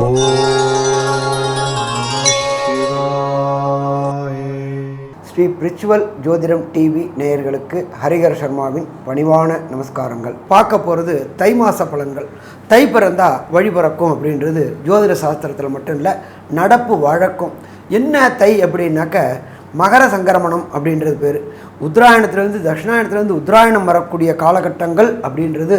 ஸ்ரீ பிரிச்சுவல் ஜோதிடம் டிவி நேயர்களுக்கு ஹரிகர் சர்மாவின் பணிவான நமஸ்காரங்கள். பார்க்க போகிறது தை மாச பலன்கள். தை பிறந்தா வழி பிறக்கும் அப்படின்றது ஜோதிட சாஸ்திரத்தில் மட்டும் இல்லை நடப்பு வழக்கம். என்ன தை அப்படின்னாக்க மகர சங்கரமணம் அப்படின்றது பேர். உத்தராயணத்துலேருந்து தட்சிணாயணத்துலேருந்து உத்தராயணம் வரக்கூடிய காலகட்டங்கள் அப்படின்றது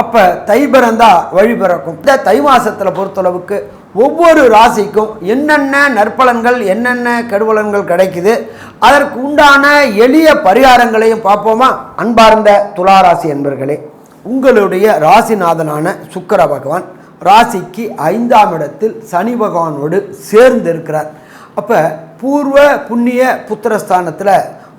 அப்போ தை பிறந்தா வழி பிறக்கும். இந்த தை மாசத்தில் பொறுத்தளவுக்கு ஒவ்வொரு ராசிக்கும் என்னென்ன நற்பலன்கள் என்னென்ன கெடுவலன்கள் கிடைக்குது அதற்கு உண்டான எளிய பரிகாரங்களையும் பார்ப்போமா? அன்பார்ந்த துளாராசி என்பர்களே உங்களுடைய ராசிநாதனான சுக்கர பகவான் ராசிக்கு ஐந்தாம் இடத்தில் சனி பகவானோடு சேர்ந்து இருக்கிறார் அப்போ பூர்வ புண்ணிய புத்திரஸ்தானத்தில்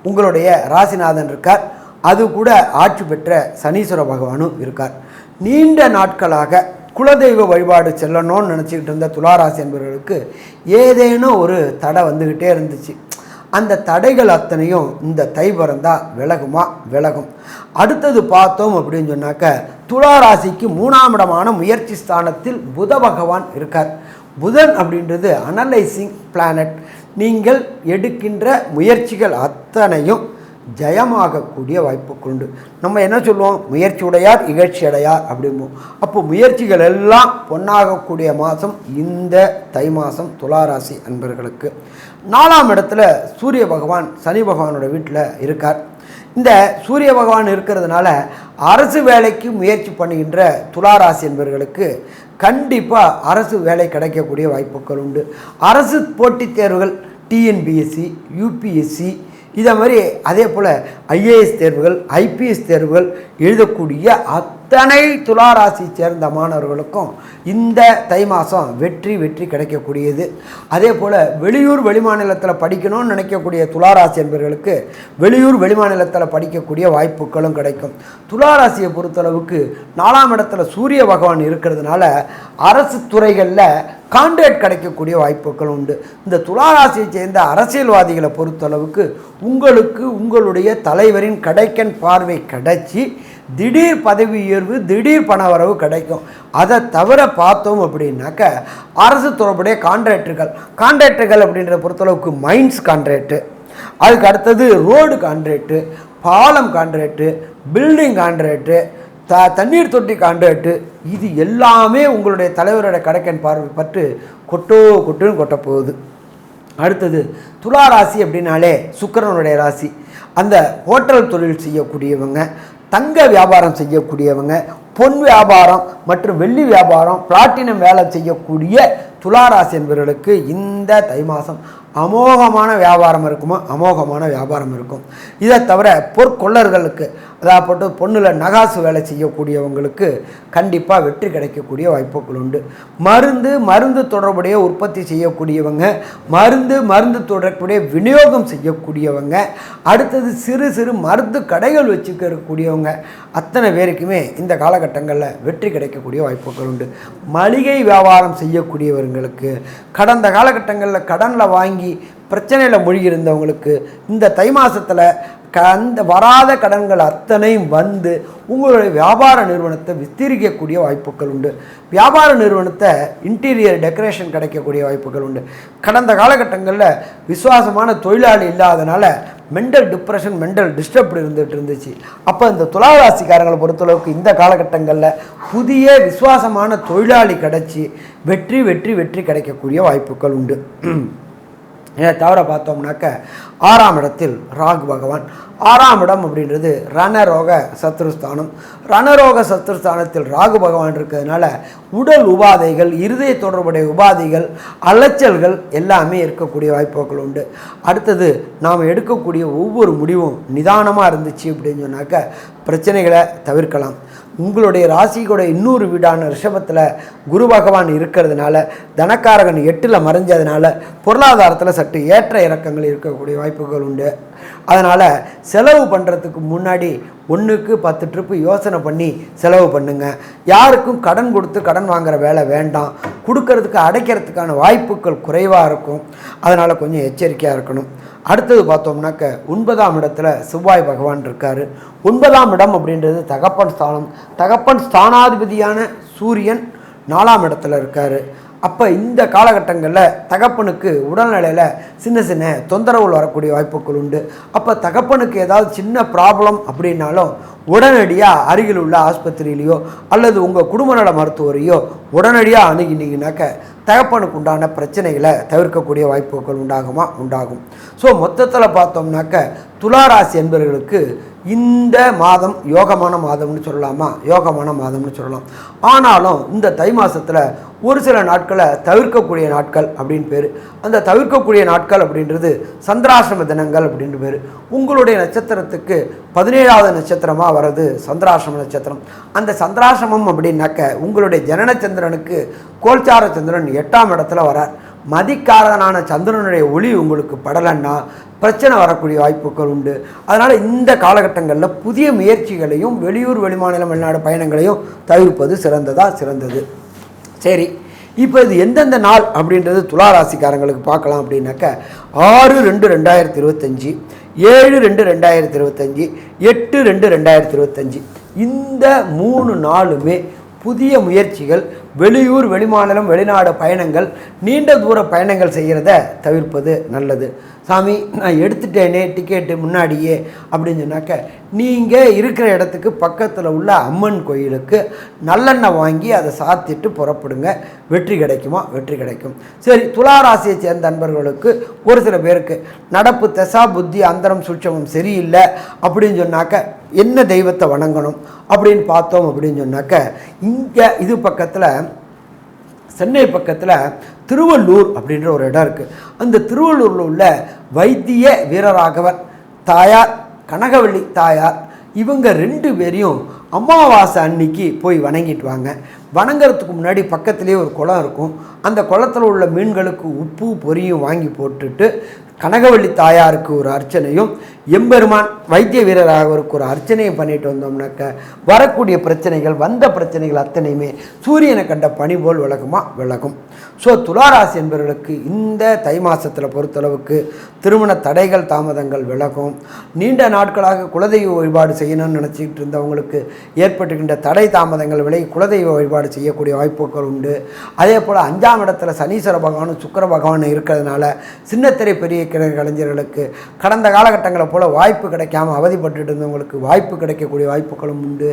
உங்களுடைய ராசிநாதன் இருக்கார். அது கூட ஆட்சி பெற்ற சனீஸ்வர பகவானும் இருக்கார். நீண்ட நாட்களாக குலதெய்வ வழிபாடு செல்லணும்னு நினச்சிக்கிட்டு இருந்த துளாராசி என்பவர்களுக்கு ஏதேனும் ஒரு தடை வந்துக்கிட்டே இருந்துச்சு. அந்த தடைகள் அத்தனையும் இந்த தை பிறந்தால் விலகுமா? விலகும். அடுத்தது பார்த்தோம் அப்படின்னு சொன்னாக்க துளாராசிக்கு மூணாம் இடமான முயற்சி ஸ்தானத்தில் புத பகவான் இருக்கார். புதன் அப்படின்றது அனலைசிங் பிளானட் நீங்கள் எடுக்கின்ற முயற்சிகள் அத்தனையும் ஜெயமாகக்கூடிய வாய்ப்புகள் உண்டு. நம்ம என்ன சொல்லுவோம்? முயற்சி உடையார் இகழ்ச்சி அடையார் அப்படிம்போம். அப்போ முயற்சிகள் எல்லாம் பொன்னாகக்கூடிய மாதம் இந்த தை மாதம் துளாராசி அன்பர்களுக்கு. நாலாம் இடத்துல சூரிய பகவான் சனி பகவானோட வீட்டில் இருக்கார். இந்த சூரிய பகவான் இருக்கிறதுனால அரசு வேலைக்கு முயற்சி பண்ணுகின்ற துளாராசி என்பவர்களுக்கு கண்டிப்பாக அரசு வேலை கிடைக்கக்கூடிய வாய்ப்புகள் உண்டு. அரசு போட்டித் தேர்வுகள் டிஎன்பிஎஸ்சி யூபிஎஸ்சி இதை மாதிரி அதே போல் ஐஏஎஸ் தேர்வுகள் ஐபிஎஸ் தேர்வுகள் எழுதக்கூடிய அத்தனை துளாராசி சேர்ந்த மாணவர்களுக்கும் இந்த தை மாதம் வெற்றி வெற்றி கிடைக்கக்கூடியது. அதே போல் வெளியூர் வெளிமாநிலத்தில் படிக்கணும்னு நினைக்கக்கூடிய துளாராசி என்பவர்களுக்கு வெளியூர் வெளிமாநிலத்தில் படிக்கக்கூடிய வாய்ப்புகளும் கிடைக்கும். துளாராசியை பொறுத்தளவுக்கு நாலாம் இடத்துல சூரிய பகவான் இருக்கிறதுனால அரசு துறைகளில் கான்ட்ராக்ட் கிடைக்கக்கூடிய வாய்ப்புகள் உண்டு. இந்த துளாராசியை சேர்ந்த அரசியல்வாதிகளை பொறுத்தளவுக்கு உங்களுக்கு உங்களுடைய தலைவரின் கடைக்கன் பார்வை கிடைச்சி திடீர் பதவி உயர்வு திடீர் பணவரவு கிடைக்கும். அதை தவிர பார்த்தோம் அப்படின்னாக்க அரசு தொடர்புடைய கான்ட்ராக்டர்கள் கான்ட்ராக்டர்கள் அப்படின்றத பொறுத்தளவுக்கு மைன்ஸ் கான்ட்ராக்டு அதுக்கு அடுத்தது ரோடு கான்ட்ராக்டு பாலம் கான்ட்ராக்டு பில்டிங் கான்ட்ராக்டு த தண்ணீர் தொட்டி கான்ட்ராக்டு இது எல்லாமே உங்களுடைய தலைவரோட கடைக்கன் பார்வை பட்டு கொட்டோ கொட்டுன்னு கொட்ட போகுது. அடுத்தது துலா ராசி அப்படின்னாலே சுக்கரனுடைய ராசி. அந்த ஹோட்டல் தொழில் செய்யக்கூடியவங்க தங்க வியாபாரம் செய்யக்கூடியவங்க பொன் வியாபாரம் மற்றும் வெள்ளி வியாபாரம் பிளாட்டினம் வேலை செய்யக்கூடிய துளாராசி என்பவர்களுக்கு இந்த தை மாதம் அமோகமான வியாபாரம் இருக்குமோ அமோகமான வியாபாரம் இருக்கும். இதை தவிர பொற்கொள்ளர்களுக்கு அதாவது பொண்ணில் நகாசு வேலை செய்யக்கூடியவங்களுக்கு கண்டிப்பாக வெற்றி கிடைக்கக்கூடிய வாய்ப்புகள் உண்டு. மருந்து மருந்து தொடர்புடைய உற்பத்தி செய்யக்கூடியவங்க மருந்து மருந்து தொடர்புடைய விநியோகம் செய்யக்கூடியவங்க அடுத்தது சிறு சிறு மருந்து கடைகள் வச்சுக்கக்கூடியவங்க அத்தனை பேருக்குமே இந்த காலகட்டங்களில் வெற்றி கிடைக்கக்கூடிய வாய்ப்புகள் உண்டு. மளிகை வியாபாரம் செய்யக்கூடியவர்களுக்கு கடந்த காலகட்டங்களில் கடனில் வாங்கி பிரச்சனையில் மூழ்கியிருந்தவங்களுக்கு இந்த தை மாதத்தில் க அந்த வராத கடன்கள் அத்தனையும் வந்து உங்களுடைய வியாபார நிறுவனத்தை விஸ்தீரிக்கக்கூடிய வாய்ப்புகள் உண்டு. வியாபார நிறுவனத்தை இன்டீரியர் டெக்கரேஷன் கிடைக்கக்கூடிய வாய்ப்புகள் உண்டு. கடந்த காலகட்டங்களில் விசுவாசமான தொழிலாளி இல்லாதனால மென்டல் டிப்ரெஷன் மென்டல் டிஸ்டர்ப் இருந்துகிட்டு இருந்துச்சு. அப்போ இந்த துளாராசிக்காரங்களை பொறுத்தளவுக்கு இந்த காலகட்டங்களில் புதிய விசுவாசமான தொழிலாளி கிடச்சி வெற்றி வெற்றி வெற்றி கிடைக்கக்கூடிய வாய்ப்புகள் உண்டு. இதை தவிர பார்த்தோம்னாக்க ஆறாம் இடத்தில் ராகு பகவான். ஆறாம் இடம் அப்படின்றது ரணரோக சத்ருஸ்தானம். ரணரோக சத்ருஸ்தானத்தில் ராகு பகவான் இருக்கிறதுனால உடல் உபாதைகள் இருதய தொடர்புடைய உபாதைகள் அலைச்சல்கள் எல்லாமே இருக்கக்கூடிய வாய்ப்புகள் உண்டு. அடுத்தது நாம் எடுக்கக்கூடிய ஒவ்வொரு முடிவும் நிதானமாக இருந்துச்சு அப்படின்னு சொன்னாக்க பிரச்சனைகளை தவிர்க்கலாம். உங்களுடைய ராசியோட இன்னொரு வீடான ரிஷபத்தில் குரு பகவான் இருக்கிறதுனால தனக்காரகன் எட்டில் மறைஞ்சதுனால பொருளாதாரத்தில் சற்று ஏற்ற இறக்கங்கள் இருக்கக்கூடிய வாய்ப்புகள் உண்டு. அதனால் செலவு பண்ணுறதுக்கு முன்னாடி ஒன்றுக்கு பத்து ட்ரிப்பு யோசனை பண்ணி செலவு பண்ணுங்க. யாருக்கும் கடன் கொடுத்து கடன் வாங்குகிற வேலை வேண்டாம். கொடுக்கறதுக்கு அடைக்கிறதுக்கான வாய்ப்புகள் குறைவாக இருக்கும். அதனால் கொஞ்சம் எச்சரிக்கையாக இருக்கணும். அடுத்தது பார்த்தோம்னாக்க ஒன்பதாம் இடத்துல செவ்வாய் பகவான் இருக்கார். ஒன்பதாம் இடம் அப்படின்றது தகப்பன் ஸ்தானம். தகப்பன் ஸ்தானாதிபதியான சூரியன் நாலாம் இடத்துல இருக்கார். அப்போ இந்த காலகட்டங்களில் தகப்பனுக்கு உடல்நிலையில் சின்ன சின்ன தொந்தரவுகள் வரக்கூடிய வாய்ப்புகள் உண்டு. அப்போ தகப்பனுக்கு ஏதாவது சின்ன ப்ராப்ளம் அப்படின்னாலும் உடனடியாக அருகில் உள்ள ஆஸ்பத்திரியிலையோ அல்லது உங்கள் குடும்ப நல மருத்துவரையோ உடனடியாக அணுகினீங்கனாக்க தகப்பனுக்கு உண்டான பிரச்சனைகளை தவிர்க்கக்கூடிய வாய்ப்புகள் உண்டாகுமா? உண்டாகும். ஸோ மொத்தத்தில் பார்த்தோம்னாக்க துளாராசி என்பவர்களுக்கு இந்த மாதம் யோகமான மாதம்னு சொல்லலாமா? யோகமான மாதம்னு சொல்லலாம். ஆனாலும் இந்த தை மாதத்தில் ஒரு சில நாட்களை தவிர்க்கக்கூடிய நாட்கள் அப்படின்னு பேர். அந்த தவிர்க்கக்கூடிய நாட்கள் அப்படின்றது சந்திராசிரம தினங்கள் அப்படின்ற பேர். உங்களுடைய நட்சத்திரத்துக்கு பதினேழாவது நட்சத்திரமாக வர்றது சந்திராசிரம நட்சத்திரம். அந்த சந்திராசிரமம் அப்படின்னாக்க உங்களுடைய ஜனனச்சந்திரனுக்கு கோல்சார சந்திரன் எட்டாம் இடத்துல வரார். மதிக்காரகனான சந்திரனுடைய ஒளி உங்களுக்கு படலைன்னா பிரச்சனை வரக்கூடிய வாய்ப்புகள் உண்டு. அதனால் இந்த காலகட்டங்களில் புதிய முயற்சிகளையும் வெளியூர் வெளிமாநிலம் வெளிநாடு பயணங்களையும் தவிர்ப்பது சிறந்ததாக சிறந்தது. சரி இப்போ இது எந்தெந்த நாள் அப்படின்றது துலா ராசிக்காரங்களுக்கு பார்க்கலாம் அப்படின்னாக்க ஆறு ரெண்டு ரெண்டாயிரத்தி இருபத்தஞ்சி ஏழு ரெண்டு ரெண்டாயிரத்தி இருபத்தஞ்சி எட்டு ரெண்டு ரெண்டாயிரத்தி இருபத்தஞ்சி. இந்த மூணு நாளுமே புதிய முயற்சிகள் வெளியூர் வெளிமாநிலம் வெளிநாடு பயணங்கள் நீண்ட தூர பயணங்கள் செய்கிறத தவிர்ப்பது நல்லது. சாமி நான் எடுத்துட்டேனே டிக்கெட்டு முன்னாடியே அப்படின்னு சொன்னாக்க நீங்கள் இருக்கிற இடத்துக்கு பக்கத்தில் உள்ள அம்மன் கோயிலுக்கு நல்லெண்ணெய் வாங்கி அதை சாத்திட்டு புறப்படுங்க. வெற்றி கிடைக்குமா? வெற்றி கிடைக்கும். சரி துளாராசியை சேர்ந்த நண்பர்களுக்கு ஒரு சில பேருக்கு நடப்பு தசா புத்தி அந்தரம் சூட்சமம் சரியில்லை அப்படின்னு சொன்னாக்க என்ன தெய்வத்தை வணங்கணும் அப்படின்னு பார்த்தோம் அப்படின்னு சொன்னாக்க இங்கே இது பக்கத்தில் சென்னை பக்கத்தில் திருவள்ளூர் அப்படின்ற ஒரு இடம் இருக்குது அந்த திருவள்ளூரில் உள்ள வைத்திய வீரராகவர் தாயார் கனகவள்ளி தாயார் இவங்க ரெண்டு பேரையும் அமாவாசை அன்னைக்கு போய் வணங்கிட்டு வாங்க. வணங்குறதுக்கு முன்னாடி பக்கத்துலேயே ஒரு குளம் இருக்கும். அந்த குளத்தில் உள்ள மீன்களுக்கு உப்பு பொரியும் வாங்கி போட்டுட்டு கனகவள்ளி தாயாருக்கு ஒரு அர்ச்சனையும் எம்பெருமான் வைத்திய வீரராக ஒரு அர்ச்சனையை பண்ணிட்டு வந்தோம்னாக்க வரக்கூடிய பிரச்சனைகள் வந்த பிரச்சனைகள் அத்தனையுமே சூரியனை கண்ட பனி போல் விளக்குமா? விலகும் ஸோ துளாராசி என்பவர்களுக்கு இந்த தை மாதத்தில் பொறுத்தளவுக்கு திருமண தடைகள் தாமதங்கள் விலகும் நீண்ட நாட்களாக குலதெய்வ வழிபாடு செய்யணும்னு நினச்சிக்கிட்டு இருந்தவங்களுக்கு ஏற்பட்டுகின்ற தடை தாமதங்கள் விலகி குலதெய்வ வழிபாடு செய்யக்கூடிய வாய்ப்புகள் உண்டு. அதே போல் அஞ்சாம் இடத்துல சனீஸ்வர பகவானும் சுக்கர பகவானும் இருக்கிறதுனால சின்னத்திரை பெரிய கிழ- கலைஞர்களுக்கு கடந்த காலகட்டங்களை போல் வாய்ப்பு கிடைக்காம அவதிப்பட்டு இருந்தவங்களுக்கு வாய்ப்பு கிடைக்கக்கூடிய வாய்ப்புகளும் உண்டு.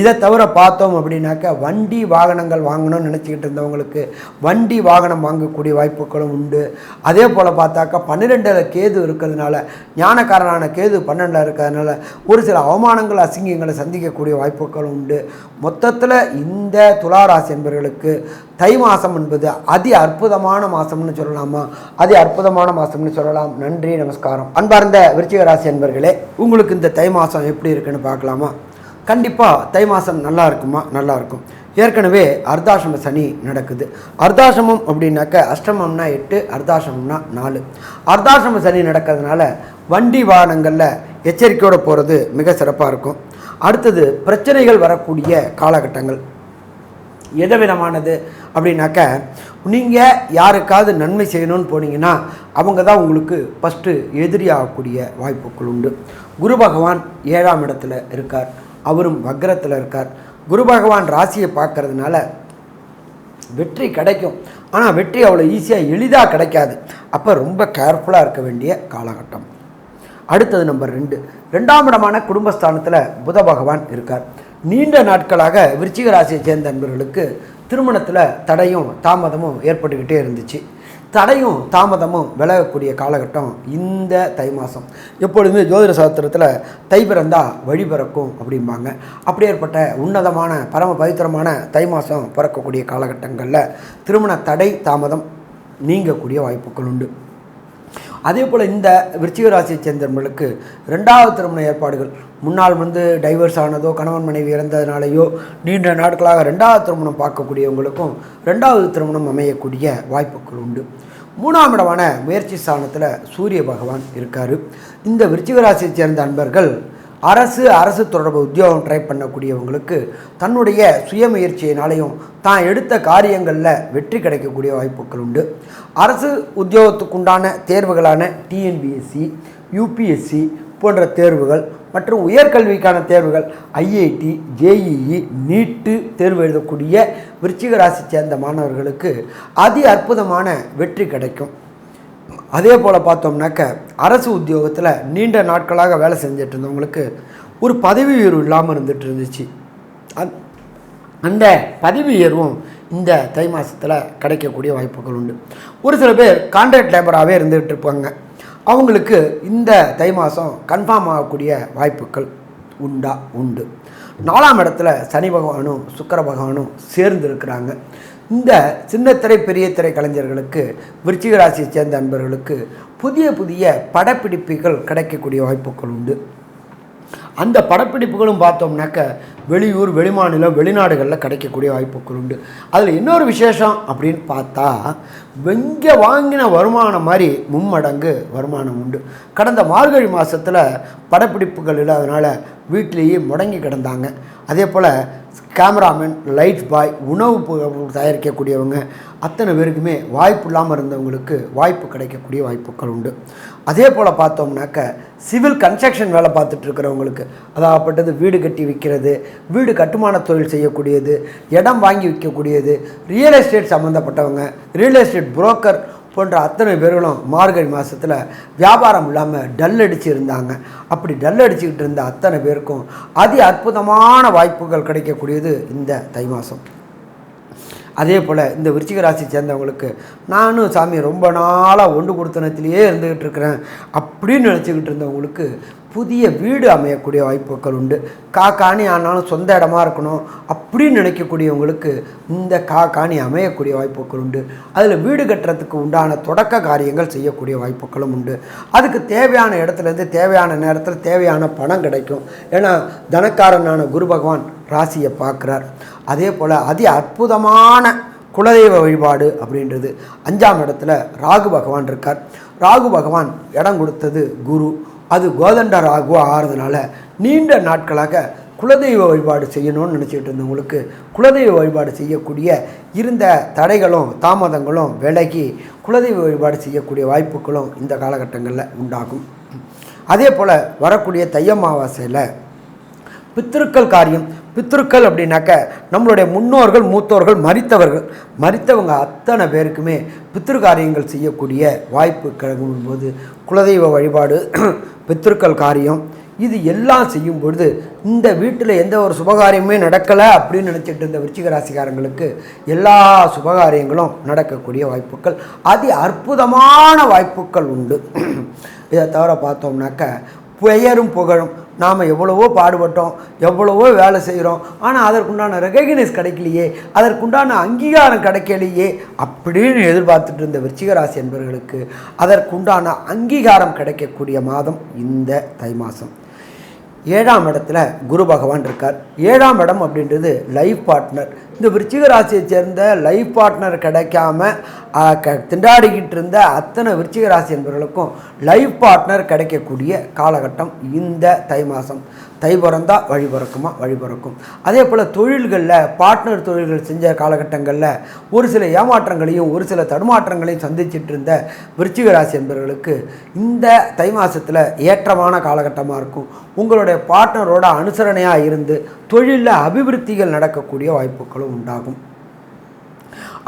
இதை தவிர பார்த்தோம் அப்படின்னாக்கா வண்டி வாகனங்கள் வாங்கணும்னு நினச்சிக்கிட்டு இருந்தவங்களுக்கு வண்டி வாகனம் வாங்கக்கூடிய வாய்ப்புகளும் உண்டு. அதே போல் பார்த்தாக்கா பன்னிரெண்டில் கேது இருக்கிறதுனால ஞானக்காரனான கேது பன்னெண்டில் இருக்கிறதுனால ஒரு சில அவமானங்கள் அசிங்கங்களை சந்திக்கக்கூடிய வாய்ப்புகளும் உண்டு. மொத்தத்தில் இந்த துளாராசி என்பவர்களுக்கு தை மாதம் என்பது அதி அற்புதமான மாதம்னு சொல்லலாமா? அதி அற்புதமான மாதம்னு சொல்லலாம். நன்றி நமஸ்காரம். அன்பார்ந்த விருச்சிக ராசி என்பர்களே உங்களுக்கு இந்த தை மாதம் எப்படி இருக்குன்னு பார்க்கலாமா? கண்டிப்பாக தை மாதம் நல்லா இருக்குமா? நல்லா இருக்கும். ஏற்கனவே அர்த்தாசிரம சனி நடக்குது. அர்த்தாசிரமம் அப்படின்னாக்க அஷ்டமம்னா எட்டு அர்த்தாசிரமம்னா நாலு. அர்த்தாசிரம சனி நடக்கிறதுனால வண்டி வாகனங்களில் எச்சரிக்கையோடு போகிறது மிக சிறப்பாக இருக்கும். அடுத்தது பிரச்சனைகள் வரக்கூடிய காலகட்டங்கள். எதவிதமானது அப்படின்னாக்க நீங்கள் யாருக்காவது நன்மை செய்யணும்னு போனீங்கன்னா அவங்க தான் உங்களுக்கு ஃபஸ்ட்டு எதிரியாகக்கூடிய வாய்ப்புகள் உண்டு. குரு பகவான் ஏழாம் இடத்துல இருக்கார். அவரும் வக்ரத்தில் இருக்கார். குரு பகவான் ராசியை பார்க்கறதுனால வெற்றி கிடைக்கும். ஆனால் வெற்றி அவ்வளோ ஈஸியாக எளிதாக கிடைக்காது. அப்போ ரொம்ப கேர்ஃபுல்லாக இருக்க வேண்டிய காலகட்டம். அடுத்தது நம்பர் ரெண்டு. ரெண்டாம் இடமான குடும்பஸ்தானத்தில் புத பகவான் இருக்கார். நீண்ட நாட்களாக விருச்சிக ராசியை சேர்ந்த நண்பர்களுக்கு திருமணத்தில் தடையும் தாமதமும் ஏற்பட்டுக்கிட்டே இருந்துச்சு. தடையும் தாமதமும் விலகக்கூடிய காலகட்டம் இந்த தை மாதம் எப்பொழுதுமே ஜோதிட சாஸ்திரத்தில் தை பிறந்தா வழி பிறக்கும் அப்படிம்பாங்க. அப்படியேற்பட்ட உன்னதமான பரம பவித்திரமான தை மாதம் பிறக்கக்கூடிய காலகட்டங்களில் திருமண தடை தாமதம் நீங்கக்கூடிய வாய்ப்புகள் உண்டு. அதே போல் இந்த விருச்சிக ராசியை சேர்ந்தவர்களுக்கு ரெண்டாவது திருமண ஏற்பாடுகள் முன்னால் வந்து டைவர்ஸ் ஆனதோ கணவன் மனைவி இறந்ததுனாலேயோ நீண்ட நாட்களாக ரெண்டாவது திருமணம் பார்க்கக்கூடியவங்களுக்கும் ரெண்டாவது திருமணம் அமையக்கூடிய வாய்ப்புகள் உண்டு. மூணாம் இடமான முயற்சி ஸ்தானத்தில் சூரிய பகவான் இருக்கார். இந்த விருச்சிகராசியை சேர்ந்த அன்பர்கள் அரசு அரசு தொடர்பு உத்தியோகம் ட்ரை பண்ணக்கூடியவங்களுக்கு தன்னுடைய சுயமுயற்சியினாலையும் தான் எடுத்த காரியங்களில் வெற்றி கிடைக்கக்கூடிய வாய்ப்புகள் உண்டு. அரசு உத்தியோகத்துக்குண்டான தேர்வுகளான டிஎன்பிஎஸ்சி யூபிஎஸ்சி போன்ற தேர்வுகள் மற்றும் உயர்கல்விக்கான தேர்வுகள் ஐஐடி ஜேஇஇ நீட்டு தேர்வு எழுதக்கூடிய விருச்சிக ராசி சேர்ந்த மாணவர்களுக்கு அதி அற்புதமான வெற்றி கிடைக்கும். அதே போல் பார்த்தோம்னாக்க அரசு உத்தியோகத்தில் நீண்ட நாட்களாக வேலை செஞ்சுட்டு இருந்தவங்களுக்கு ஒரு பதவி உயர்வு இல்லாமல் இருந்துட்டு இருந்துச்சு. அந் அந்த பதவி உயர்வும் இந்த தை மாதத்தில் கிடைக்கக்கூடிய வாய்ப்புகள் உண்டு. ஒரு சில பேர் கான்ட்ராக்ட் லேபராகவே இருந்துகிட்டு இருப்பாங்க. அவங்களுக்கு இந்த தை மாதம் கன்ஃபார்ம் ஆகக்கூடிய வாய்ப்புகள் உண்டா? உண்டு. நாலாம் இடத்துல சனி பகவானும் சுக்கர பகவானும் சேர்ந்து இருக்கிறாங்க இந்த சின்னத்திரை பெரிய திரை கலைஞர்களுக்கு விருச்சிக ராசியை சேர்ந்த அன்பர்களுக்கு புதிய புதிய படப்பிடிப்புகள் கிடைக்கக்கூடிய வாய்ப்புகள் உண்டு. அந்த படப்பிடிப்புகளும் பார்த்தோம்னாக்க வெளியூர் வெளிமாநிலம் வெளிநாடுகளில் கிடைக்கக்கூடிய வாய்ப்புகள் உண்டு. அதில் இன்னொரு விசேஷம் அப்படின்னு பார்த்தா வெங்க வாங்கின வருமானம் மாதிரி மும்மடங்கு வருமானம் உண்டு. கடந்த மார்கழி மாதத்தில் படப்பிடிப்புகள் இல்லாதனால வீட்டிலேயே முடங்கி கிடந்தாங்க. அதே போல் கேமராமேன் லைட் பாய் உணவு தயாரிக்கக்கூடியவங்க அத்தனை பேருக்குமே வாய்ப்பு இல்லாமல் இருந்தவங்களுக்கு வாய்ப்பு கிடைக்கக்கூடிய வாய்ப்புகள் உண்டு. அதே போல் பார்த்தோம்னாக்க சிவில் கன்ஸ்ட்ரக்ஷன் வேலை பார்த்துட்டு இருக்கிறவங்களுக்கு அதாகப்பட்டது வீடு கட்டி விற்கிறது வீடு கட்டுமான தொழில் செய்யக்கூடியது இடம் வாங்கி விற்கக்கூடியது ரியல் எஸ்டேட் சம்மந்தப்பட்டவங்க ரியல் எஸ்டேட் புரோக்கர் போன்ற அத்தனை பேர்களும் மார்கழி மாதத்தில் வியாபாரம் இல்லாமல் டல் அடிச்சு இருந்தாங்க. அப்படி டல் அடிச்சுக்கிட்டு இருந்த அத்தனை பேருக்கும் அதி அற்புதமான வாய்ப்புகள் கிடைக்கக்கூடியது இந்த தை மாதம் அதே போல் இந்த விருச்சிக ராசி சேர்ந்தவங்களுக்கு நானும் சாமி ரொம்ப நாளாக ஒன்று கொடுத்தனத்திலேயே இருந்துக்கிட்டு இருக்கிறேன் அப்படின்னு நினச்சிக்கிட்டு இருந்தவங்களுக்கு புதிய வீடு அமையக்கூடிய வாய்ப்புகள் உண்டு. காக்காணி ஆனாலும் சொந்த இடமா இருக்கணும் அப்படின்னு நினைக்கக்கூடியவங்களுக்கு இந்த காக்காணி அமையக்கூடிய வாய்ப்புகள் உண்டு. அதில் வீடு கட்டுறதுக்கு உண்டான தொடக்க காரியங்கள் செய்யக்கூடிய வாய்ப்புகளும் உண்டு. அதுக்கு தேவையான இடத்துலேருந்து தேவையான நேரத்தில் தேவையான பணம் கிடைக்கும். ஏன்னா தனக்காரனான குரு பகவான் ராசியை பார்க்குறார். அதே போல் அதி அற்புதமான குலதெய்வ வழிபாடு அப்படின்றது அஞ்சாம் இடத்துல ராகு பகவான் இருக்கார். ராகு பகவான் இடம் கொடுத்தது குரு. அது கோதண்ட ராகுவா ஆகிறதுனால நீண்ட நாட்களாக குலதெய்வ வழிபாடு செய்யணும்னு நினச்சிட்டு இருந்தவங்களுக்கு குலதெய்வ வழிபாடு செய்யக்கூடிய இருந்த தடைகளும் தாமதங்களும் விலகி குலதெய்வ வழிபாடு செய்யக்கூடிய வாய்ப்புகளும் இந்த காலகட்டங்களில் உண்டாகும். அதே போல் வரக்கூடிய தையம்மாவாசையில் பித்திருக்கள் காரியம் பித்திருக்கள் அப்படின்னாக்க நம்மளுடைய முன்னோர்கள் மூத்தோர்கள் மறித்தவர்கள். மறித்தவங்க அத்தனை பேருக்குமே பித்திரு காரியங்கள் செய்யக்கூடிய வாய்ப்பு கிளம்பும் போது குலதெய்வ வழிபாடு பித்திருக்கள் காரியம் இது எல்லாம் செய்யும் பொழுது இந்த வீட்டில் எந்த ஒரு சுபகாரியமுமே நடக்கலை அப்படின்னு நினச்சிட்டு இருந்த விருச்சிக ராசிக்காரங்களுக்கு எல்லா சுபகாரியங்களும் நடக்கக்கூடிய வாய்ப்புகள். அதி அற்புதமான வாய்ப்புகள் உண்டு. இதை தவிர பார்த்தோம்னாக்க பெயரும் புகழும். நாம் எவ்வளவோ பாடுபட்டோம் எவ்வளவோ வேலை செய்கிறோம் ஆனால் அதற்குண்டான ரெகக்னைஸ் கிடைக்கலையே அதற்குண்டான அங்கீகாரம் கிடைக்கலையே அப்படின்னு எதிர்பார்த்துட்டு இருந்த விருச்சிகராசி என்பவர்களுக்கு அதற்குண்டான அங்கீகாரம் கிடைக்கக்கூடிய மாதம் இந்த தை மாதம் ஏழாம் இடத்துல குரு பகவான் இருக்கார். ஏழாம் இடம் அப்படின்றது லைஃப் பார்ட்னர் இந்த விருச்சிக ராசியை சேர்ந்த லைஃப் பார்ட்னர் கிடைக்காம க திண்டாடிக்கிட்டு இருந்த அத்தனை விருச்சிக ராசி என்பவர்களுக்கும் லைஃப் பார்ட்னர் கிடைக்கக்கூடிய காலகட்டம் இந்த தை மாதம் தை பிறந்தால் வழி பிறக்குமா? வழி பிறக்கும். அதே போல் தொழில்களில் பார்ட்னர் தொழில்கள் செஞ்ச காலகட்டங்களில் ஒரு சில ஏமாற்றங்களையும் ஒரு சில தடுமாற்றங்களையும் சந்திச்சிட்டு இருந்த விருச்சிக ராசி என்பவர்களுக்கு இந்த தை மாதத்தில் ஏற்றமான காலகட்டமாக இருக்கும். உங்களுடைய பார்ட்னரோட அனுசரணையாக இருந்து தொழிலில் அபிவிருத்திகள் நடக்கக்கூடிய வாய்ப்புகளும் உண்டாகும்.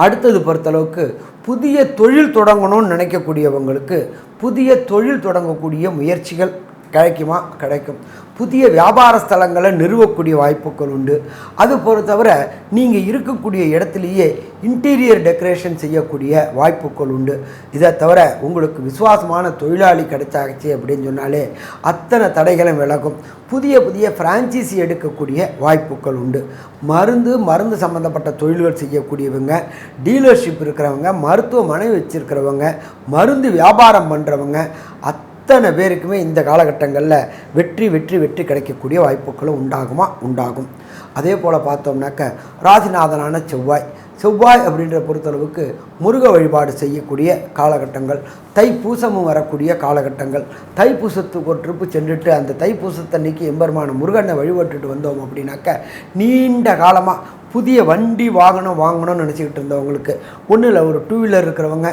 அடுத்தது பொறுத்தளவுக்கு புதிய தொழில் தொடங்கணும்னு நினைக்கக்கூடியவங்களுக்கு புதிய தொழில் தொடங்கக்கூடிய முயற்சிகள் கிடைக்குமா? கிடைக்கும். புதிய வியாபார ஸ்தலங்களை நிறுவக்கூடிய வாய்ப்புகள் உண்டு. அது பொறுத்தவரை நீங்கள் இருக்கக்கூடிய இடத்துலையே இன்டீரியர் டெக்கரேஷன் செய்யக்கூடிய வாய்ப்புகள் உண்டு. இதை தவிர உங்களுக்கு விசுவாசமான தொழிலாளி கிடைச்சாச்சு அப்படின்னு சொன்னாலே அத்தனை தடைகளும் விலகும். புதிய புதிய ஃப்ரான்ச்சைசி எடுக்கக்கூடிய வாய்ப்புகள் உண்டு. மருந்து மருந்து சம்மந்தப்பட்ட தொழில்கள் செய்யக்கூடியவங்க டீலர்ஷிப் இருக்கிறவங்க மருத்துவமனை வச்சுருக்கிறவங்க மருந்து வியாபாரம் பண்ணுறவங்க அத் அத்தனை பேருக்குமே இந்த காலகட்டங்களில் வெற்றி வெற்றி வெற்றி கிடைக்கக்கூடிய வாய்ப்புகளும் உண்டாகுமா? உண்டாகும். அதே போல் பார்த்தோம்னாக்க ராசிநாதனான செவ்வாய். செவ்வாய் அப்படின்ற பொறுத்தளவுக்கு முருக வழிபாடு செய்யக்கூடிய காலகட்டங்கள் தைப்பூசமும் வரக்கூடிய காலகட்டங்கள். தைப்பூசத்துக்கு ஒரு ட்ரிப்பு சென்றுட்டு அந்த தைப்பூசத்தன்னைக்கு எம்பெருமான முருகனை வழிபட்டுட்டு வந்தோம் அப்படின்னாக்க நீண்ட காலமாக புதிய வண்டி வாகனம் வாங்கணும்னு நினச்சிக்கிட்டு இருந்தவங்களுக்கு ஒன்றும் இல்லை ஒரு டூ வீலர் இருக்கிறவங்க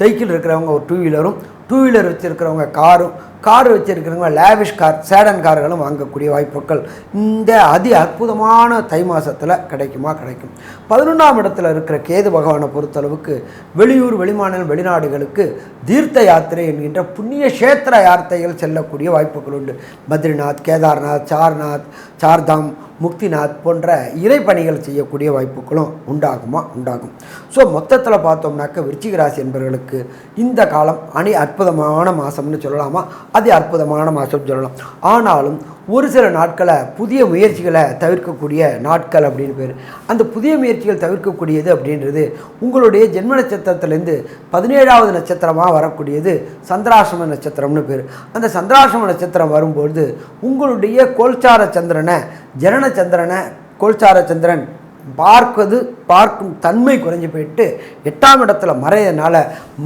சைக்கிள் இருக்கிறவங்க ஒரு டூ வீலரும் டூ வீலர் வச்சுருக்கிறவங்க காரும் கார் வச்சுருக்கிறவங்க லேவிஷ் கார் சேடன் கார்களும் வாங்கக்கூடிய வாய்ப்புகள் இந்த அதி அற்புதமான தை மாதத்தில் கிடைக்குமா? கிடைக்கும். பதினொன்றாம் இடத்துல இருக்கிற கேது பகவானை பொறுத்தளவுக்கு வெளியூர் வெளிமாநில வெளிநாடுகளுக்கு தீர்த்த யாத்திரை என்கின்ற புண்ணிய கஷேத்திர யாத்திரைகள் செல்லக்கூடிய வாய்ப்புகள் உண்டு. பத்ரிநாத் கேதார்நாத் சார்நாத் சார்தாம் முக்திநாத் போன்ற இறைப்பணிகள் செய்யக்கூடிய வாய்ப்புகளும் உண்டாகுமா? உண்டாகும். ஸோ மொத்தத்தில் பார்த்தோம்னாக்க விருச்சிகராசி என்பவர்களுக்கு இந்த காலம் அணி அற்புதமான மாதம்னு சொல்லலாமா? அது அற்புதமான மாதம்னு சொல்லலாம். ஆனாலும் ஒரு சில நாட்களை புதிய முயற்சிகளை தவிர்க்கக்கூடிய நாட்கள் அப்படின்னு பேர். அந்த புதிய முயற்சிகள் தவிர்க்கக்கூடியது அப்படின்றது உங்களுடைய ஜென்ம நட்சத்திரத்திலேருந்து பதினேழாவது நட்சத்திரமாக வரக்கூடியது சந்திராசிரம நட்சத்திரம்னு பேர். அந்த சந்திராசிரம நட்சத்திரம் வரும்பொழுது உங்களுடைய கோல்சார சந்திரனை ஜனன சந்திரனை கோல்சார சந்திரன் பார்ப்பது பார்க்கும் தன்மை குறைஞ்சி போயிட்டு எட்டாம் இடத்துல மறையதுனால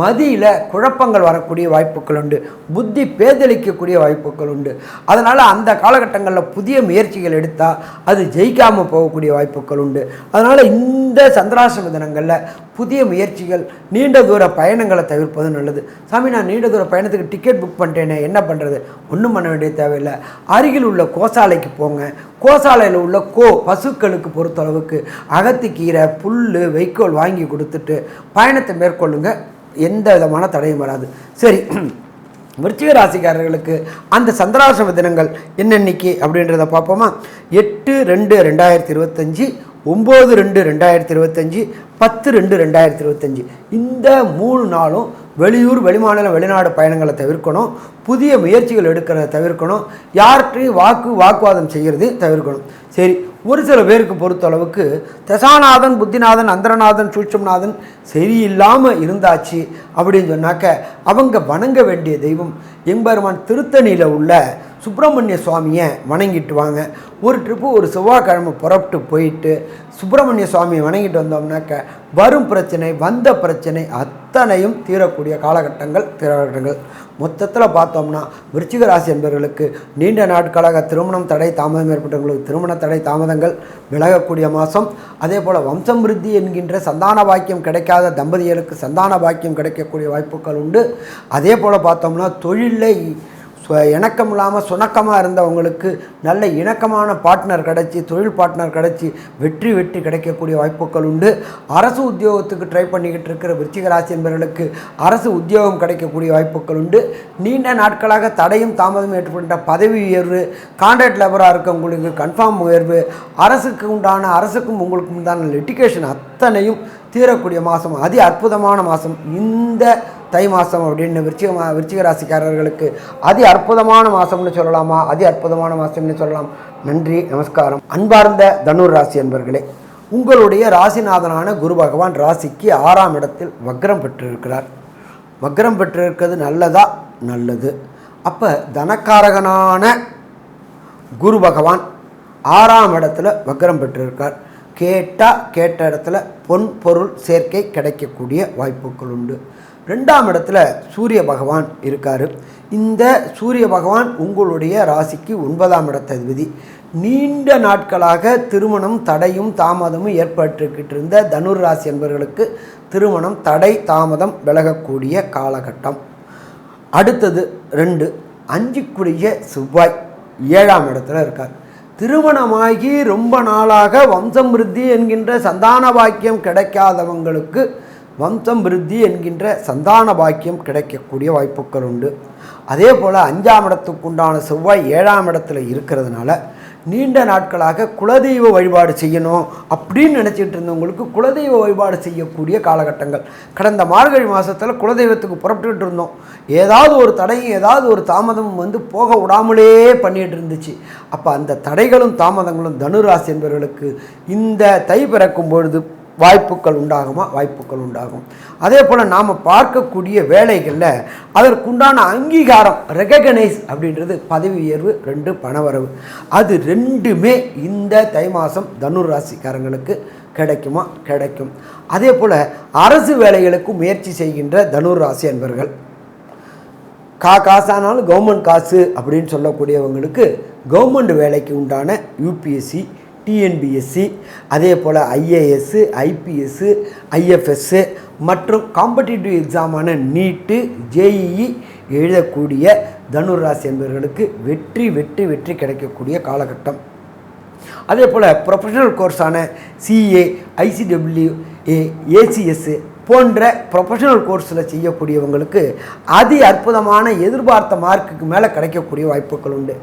மதியில் குழப்பங்கள் வரக்கூடிய வாய்ப்புகள் உண்டு. புத்தி பேதளிக்கக்கூடிய வாய்ப்புகள் உண்டு. அதனால் அந்த காலகட்டங்களில் புதிய முயற்சிகள் எடுத்தால் அது ஜெயிக்காமல் போகக்கூடிய வாய்ப்புகள் உண்டு. அதனால் இந்த சந்திராசிரம தினங்களில் புதிய முயற்சிகள் நீண்ட தூர பயணங்களை தவிர்ப்பது நல்லது. சாமி நான் நீண்ட தூர பயணத்துக்கு டிக்கெட் புக் பண்ணிட்டேனே என்ன பண்ணுறது ஒன்றும் பண்ண வேண்டிய தேவையில்லை. அருகில் உள்ள கோசாலைக்கு போங்க. கோசாலையில் உள்ள கோ பசுக்களுக்கு பொறுத்தளவுக்கு அகத்திக்கீரை புல் வைக்கோல் வாங்கி கொடுத்துட்டு பயணத்தை மேற்கொள்ளுங்க. எந்த விதமான தடையும் வராது. சரி விருச்சிக ராசிக்காரர்களுக்கு அந்த சந்திராசிரம தினங்கள் என்னென்னைக்கு அப்படின்றத பார்ப்போமா? எட்டு ரெண்டு ரெண்டாயிரத்தி இருபத்தஞ்சி ஒம்பது ரெண்டு ரெண்டாயிரத்தி இருபத்தஞ்சி பத்து ரெண்டு ரெண்டாயிரத்தி இருபத்தஞ்சி. இந்த மூணு நாளும் வெளியூர் வெளிமாநில வெளிநாடு பயணங்களை தவிர்க்கணும். புதிய முயற்சிகள் எடுக்கிறத தவிர்க்கணும். யார்கிட்டையும் வாக்கு வாக்குவாதம் செய்கிறது தவிர்க்கணும். சரி ஒரு சில பேருக்கு பொறுத்தளவுக்கு தசாநாதன் புத்திநாதன் அந்தரநாதன் சூட்சம்நாதன் சரியில்லாமல் இருந்தாச்சு அப்படின்னு சொன்னாக்க அவங்க வணங்க வேண்டிய தெய்வம் எம்பெருமான் திருத்தணியில் உள்ள சுப்பிரமணிய சுவாமியை வணங்கிட்டு வாங்க. ஒரு ட்ரிப்பு ஒரு செவ்வாய்க்கிழமை புறப்பட்டு போயிட்டு சுப்பிரமணிய சுவாமியை வணங்கிட்டு வந்தோம்னாக்க வரும் பிரச்சனை வந்த பிரச்சனை அத்தனையும் தீரக்கூடிய காலகட்டங்கள் காலகட்டங்கள் மொத்தத்தில் பார்த்தோம்னா விருச்சிக ராசி என்பவர்களுக்கு நீண்ட நாட்களாக திருமணம் தடை தாமதம் ஏற்பட்டவங்களுக்கு திருமண தடை தாமதங்கள் விலகக்கூடிய மாதம். அதே போல் வம்சமிருத்தி என்கின்ற சந்தான பாக்கியம் கிடைக்காத தம்பதிகளுக்கு சந்தான பாக்கியம் கிடைக்கக்கூடிய வாய்ப்புகள் உண்டு. அதே போல் பார்த்தோம்னா தொழிலில் இப்போ இணக்கம் இல்லாமல் சுணக்கமாக இருந்தவங்களுக்கு நல்ல இணக்கமான பார்ட்னர் கிடச்சி தொழில் பார்ட்னர் கிடச்சி வெற்றி வெற்றி கிடைக்கக்கூடிய வாய்ப்புகள் உண்டு. அரசு உத்தியோகத்துக்கு ட்ரை பண்ணிக்கிட்டு இருக்கிற விருச்சிக ராசி என்பவர்களுக்கு அரசு உத்தியோகம் கிடைக்கக்கூடிய வாய்ப்புகள் உண்டு. நீண்ட நாட்களாக தடையும் தாமதம் ஏற்பட்ட பதவி உயர்வு கான்ட்ராக்ட் லேபராக இருக்கவங்களுக்கு கன்ஃபார்ம் உயர்வு அரசுக்கு உண்டான அரசுக்கும் உங்களுக்கும் உண்டான லிட்டிகேஷன் அத்தனையும் தீரக்கூடிய மாதம் அதி அற்புதமான மாதம் இந்த தை மாதம் அப்படின்னு விருச்சிக மா விருச்சிக ராசிக்காரர்களுக்கு அதி அற்புதமான மாதம்னு சொல்லலாமா? அதி அற்புதமான மாதம்னு சொல்லலாம். நன்றி நமஸ்காரம். அன்பார்ந்த தனுர் ராசி என்பர்களே உங்களுடைய ராசிநாதனான குரு பகவான் ராசிக்கு ஆறாம் இடத்தில் வக்ரம் பெற்றிருக்கிறார். வக்ரம் பெற்றிருக்கிறது நல்லதா? நல்லது. அப்போ தனக்காரகனான குரு பகவான் ஆறாம் இடத்துல வக்ரம் பெற்றிருக்கார். கேட்டால் கேட்ட இடத்துல பொன் பொருள் சேர்க்கை கிடைக்கக்கூடிய வாய்ப்புகள் உண்டு. ரெண்டாம் இடத்துல சூரிய பகவான் இருக்கார். இந்த சூரிய பகவான் உங்களுடைய ராசிக்கு ஒன்பதாம் இடத்ததிபதி நீண்ட நாட்களாக திருமணம் தடையும் தாமதமும் ஏற்பட்டுக்கிட்டு இருந்த தனுர் ராசி என்பவர்களுக்கு திருமணம் தடை தாமதம் விலகக்கூடிய காலகட்டம். அடுத்தது ரெண்டு அஞ்சுக்குரிய செவ்வாய் ஏழாம் இடத்துல இருக்கார். திருமணமாகி ரொம்ப நாளாக வம்சம் விருத்தி என்கின்ற சந்தான பாக்கியம் கிடைக்காதவங்களுக்கு வம்சம் விருத்தி என்கின்ற சந்தான பாக்கியம் கிடைக்கக்கூடிய வாய்ப்புகள் உண்டு. அதே போல் அஞ்சாம் இடத்துக்கு உண்டான செவ்வாய் ஏழாம் இடத்துல இருக்கிறதுனால நீண்ட நாட்களாக குலதெய்வ வழிபாடு செய்யணும் அப்படின்னு நினச்சிட்டு இருந்தவங்களுக்கு குலதெய்வ வழிபாடு செய்யக்கூடிய காலகட்டங்கள். கடந்த மார்கழி மாதத்தில் குலதெய்வத்துக்கு புறப்பட்டுக்கிட்டு இருந்தோம். ஏதாவது ஒரு தடையும் ஏதாவது ஒரு தாமதமும் வந்து போக விடாமலே பண்ணிகிட்டு இருந்துச்சு. அப்போ அந்த தடைகளும் தாமதங்களும் தனுராசி என்பவர்களுக்கு இந்த தை பிறக்கும் பொழுது வாய்ப்புகள் உண்டாகுமா? வாய்ப்புகள் உண்டாகும். அதே போல் நாம் பார்க்கக்கூடிய வேலைகளில் அதற்குண்டான அங்கீகாரம் ரெகக்னைஸ் அப்படின்றது பதவி உயர்வு ரெண்டு பணவரவு. அது ரெண்டுமே இந்த தை மாதம் தனுர் ராசிக்காரங்களுக்கு கிடைக்குமா? கிடைக்கும். அதே போல் அரசு வேலைகளுக்கு முயற்சி செய்கின்ற தனுர் ராசி அன்பர்கள். கா காசானாலும் கவர்மெண்ட் காசு அப்படின்னு சொல்லக்கூடியவங்களுக்கு கவர்மெண்ட் வேலைக்கு உண்டான யூபிஎஸ்சி டிஎன்பிஎஸ்சி அதே போல் ஐஏஎஸ்ஸு ஐபிஎஸ்ஸு ஐஎஃப்எஸ்ஸு மற்றும் காம்படிட்டிவ் எக்ஸாமான நீட்டு ஜேஇஇ எழுதக்கூடிய தனுராசி என்பவர்களுக்கு வெற்றி வெற்றி வெற்றி கிடைக்கக்கூடிய காலகட்டம். அதே போல் ப்ரொஃபஷனல் கோர்ஸான சிஏ ஐசிடபிள்யூ ஏ ஏசிஎஸ்ஸு போன்ற ப்ரொஃபஷனல் கோர்ஸில் செய்யக்கூடியவங்களுக்கு அதி அற்புதமான எதிர்பார்த்த மார்க்குக்கு மேலே கிடைக்கக்கூடிய வாய்ப்புகள் உண்டு.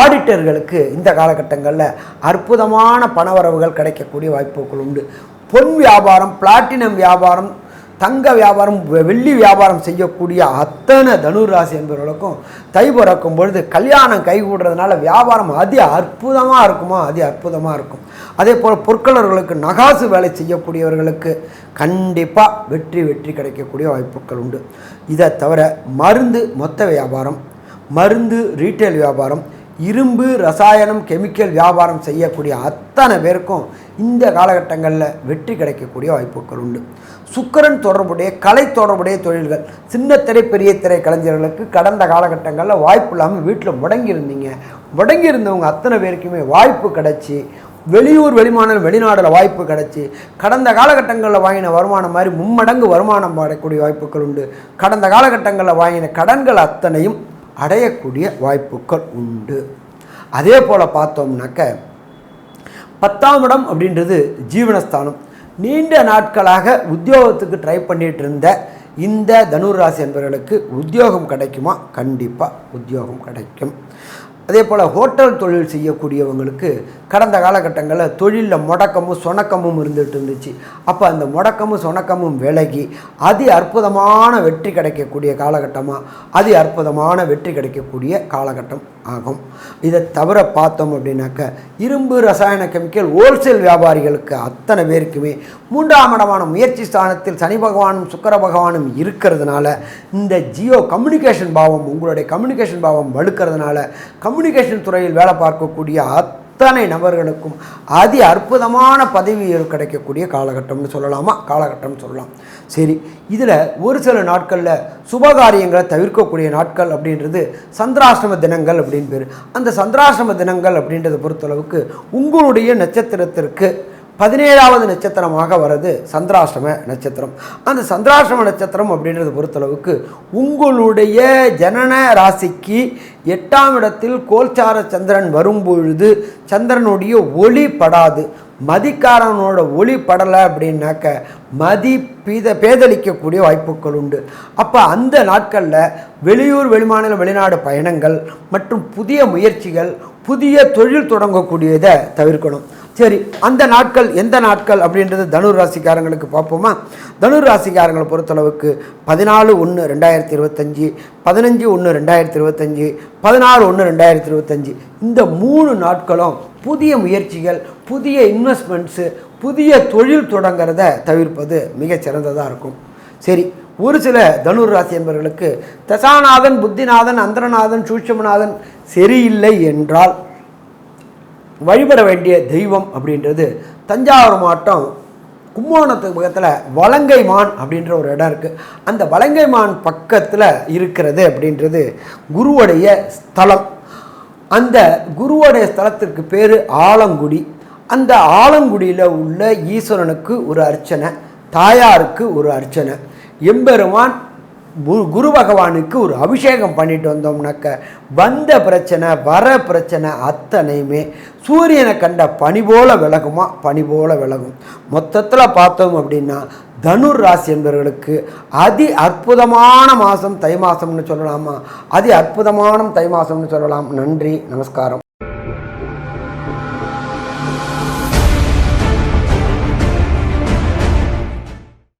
ஆடிட்டர்களுக்கு இந்த காலகட்டங்களில் அற்புதமான பணவரவுகள் கிடைக்கக்கூடிய வாய்ப்புகள் உண்டு. பொன் வியாபாரம் பிளாட்டினம் வியாபாரம் தங்க வியாபாரம் வெள்ளி வியாபாரம் செய்யக்கூடிய அத்தனை தனுராசி என்பவர்களுக்கும் தை பிறக்கும் பொழுது கல்யாணம் கைகூடுறதுனால வியாபாரம் அதி அற்புதமாக இருக்குமா? அதி அற்புதமாக இருக்கும். அதே போல் பொற்களர்களுக்கு நகாசு வேலை செய்யக்கூடியவர்களுக்கு கண்டிப்பாக வெற்றி வெற்றி கிடைக்கக்கூடிய வாய்ப்புகள் உண்டு. இதை தவிர மருந்து மொத்த வியாபாரம் மருந்து ரீட்டைல் வியாபாரம் இரும்பு ரசாயனம் கெமிக்கல் வியாபாரம் செய்யக்கூடிய அத்தனை பேருக்கும் இந்த காலகட்டங்களில் வெற்றி கிடைக்கக்கூடிய வாய்ப்புகள் உண்டு. சுக்கிரன் தொடர்புடைய கலை தொடர்புடைய தொழில்கள் சின்ன திரை பெரிய திரை கலைஞர்களுக்கு கடந்த காலகட்டங்களில் வாய்ப்பு இல்லாமல் வீட்டில் முடங்கி இருந்தீங்க முடங்கி இருந்தவங்க அத்தனை பேருக்குமே வாய்ப்பு கிடைச்சி வெளியூர் வெளிமாநிலம் வெளிநாடில் வாய்ப்பு கிடச்சி கடந்த காலகட்டங்களில் வாங்கின வருமானம் மாதிரி மும்மடங்கு வருமானம் அடையக்கூடிய வாய்ப்புகள் உண்டு. கடந்த காலகட்டங்களில் வாங்கின கடன்கள் அத்தனையும் அடையக்கூடிய வாய்ப்புகள் உண்டு. அதே போல் பார்த்தோம்னாக்க பத்தாம் இடம் அப்படின்றது ஜீவனஸ்தானம். நீண்ட நாட்களாக உத்தியோகத்துக்கு ட்ரை பண்ணிட்டு இருந்த இந்த தனுர் ராசி என்பவர்களுக்கு உத்தியோகம் கிடைக்குமா? கண்டிப்பாக உத்தியோகம் கிடைக்கும். அதே போல் ஹோட்டல் தொழில் செய்யக்கூடியவங்களுக்கு கடந்த காலகட்டங்களில் தொழிலில் முடக்கமும் சொணக்கமும் இருந்துகிட்டு இருந்துச்சு. அப்போ அந்த முடக்கமும் சொணக்கமும் விலகி அதி அற்புதமான வெற்றி கிடைக்கக்கூடிய காலகட்டமாக அதி அற்புதமான வெற்றி கிடைக்கக்கூடிய காலகட்டம். ஆகும். இதை தவிர பார்த்தோம் அப்படின்னாக்க இரும்பு ரசாயன கெமிக்கல் ஹோல்சேல் வியாபாரிகளுக்கு அத்தனை பேருக்குமே மூன்றாம் இடமான முயற்சி ஸ்தானத்தில் சனி பகவானும் சுக்கர பகவானும் இருக்கிறதுனால இந்த ஜியோ கம்யூனிகேஷன் பாவம் உங்களுடைய கம்யூனிகேஷன் பாவம் வலுக்கிறதுனால கம்யூனிகேஷன் துறையில் வேலை பார்க்கக்கூடிய அத்தனை நபர்களுக்கும் அதி அற்புதமான பதவி கிடைக்கக்கூடிய காலகட்டம்னு சொல்லலாமா? காலகட்டம்னு சொல்லலாம். சரி இதில் ஒரு சில நாட்களில் சுபகாரியங்களை தவிர்க்கக்கூடிய நாட்கள் அப்படின்றது சந்திராசிரம தினங்கள் அப்படின்னு பேர். அந்த சந்திராசிரம தினங்கள் அப்படின்றத பொறுத்தளவுக்கு உங்களுடைய நட்சத்திரத்திற்கு பதினேழாவது நட்சத்திரமாக வர்றது சந்திராசிரம நட்சத்திரம். அந்த சந்திராசிரம நட்சத்திரம் அப்படின்றத பொறுத்தளவுக்கு உங்களுடைய ஜனன ராசிக்கு எட்டாம் இடத்தில் கோல்சார சந்திரன் வரும்பொழுது சந்திரனுடைய ஒளி படாது. மதிக்காரனோட ஒளி படலை அப்படின்னாக்க மதி பீத பேதளிக்கக்கூடிய வாய்ப்புகள் உண்டு. அப்போ அந்த நாட்களில் வெளியூர் வெளிமாநில வெளிநாடு பயணங்கள் மற்றும் புதிய முயற்சிகள் புதிய தொழில் தொடங்கக்கூடியதை தவிர்க்கணும். சரி அந்த நாட்கள் எந்த நாட்கள் அப்படின்றது தனுர் ராசிக்காரங்களுக்கு பார்ப்போமா? தனுர் ராசிக்காரங்களை பொறுத்தளவுக்கு பதினாலு ஒன்று ரெண்டாயிரத்தி இருபத்தஞ்சி பதினஞ்சு ஒன்று ரெண்டாயிரத்தி இருபத்தஞ்சி பதினாறு ஒன்று ரெண்டாயிரத்தி இருபத்தஞ்சி. இந்த மூணு நாட்களும் புதிய முயற்சிகள் புதிய இன்வெஸ்ட்மெண்ட்ஸு புதிய தொழில் தொடங்கிறத தவிர்ப்பது மிகச்சிறந்ததாக இருக்கும். சரி ஒரு சில தனுர் ராசி என்பவர்களுக்கு தசாநாதன் புத்திநாதன் அந்தரநாதன் சூட்சமநாதன் சரியில்லை என்றால் வழிபட வேண்டிய தெய்வம் அப்படின்றது தஞ்சாவூர் மாவட்டம் கும்போணத்துக்கு பக்கத்தில் வலங்கைமான் அப்படின்ற ஒரு இடம் இருக்குது அந்த வலங்கைமான் பக்கத்தில் இருக்கிறது அப்படின்றது குருவுடைய ஸ்தலம். அந்த குருவோடைய ஸ்தலத்திற்கு பேர் ஆலங்குடி. அந்த ஆலங்குடியில் உள்ள ஈஸ்வரனுக்கு ஒரு அர்ச்சனை தாயாருக்கு ஒரு அர்ச்சனை. எம்பெருமான் குரு குரு பகவானுக்கு ஒரு அபிஷேகம் பண்ணிட்டு வந்தோம்னாக்க வந்த பிரச்சனை வர பிரச்சனை அத்தனையுமே சூரியனை கண்ட பனி போல விலகுமா? பனி போல விலகும். மொத்தத்தில் பார்த்தோம் அப்படின்னா தனுர் ராசி என்பவர்களுக்கு அதி அற்புதமான மாதம் தை மாதம்னு சொல்லலாமா? அதி அற்புதமான தை மாதம்னு சொல்லலாம். நன்றி நமஸ்காரம்.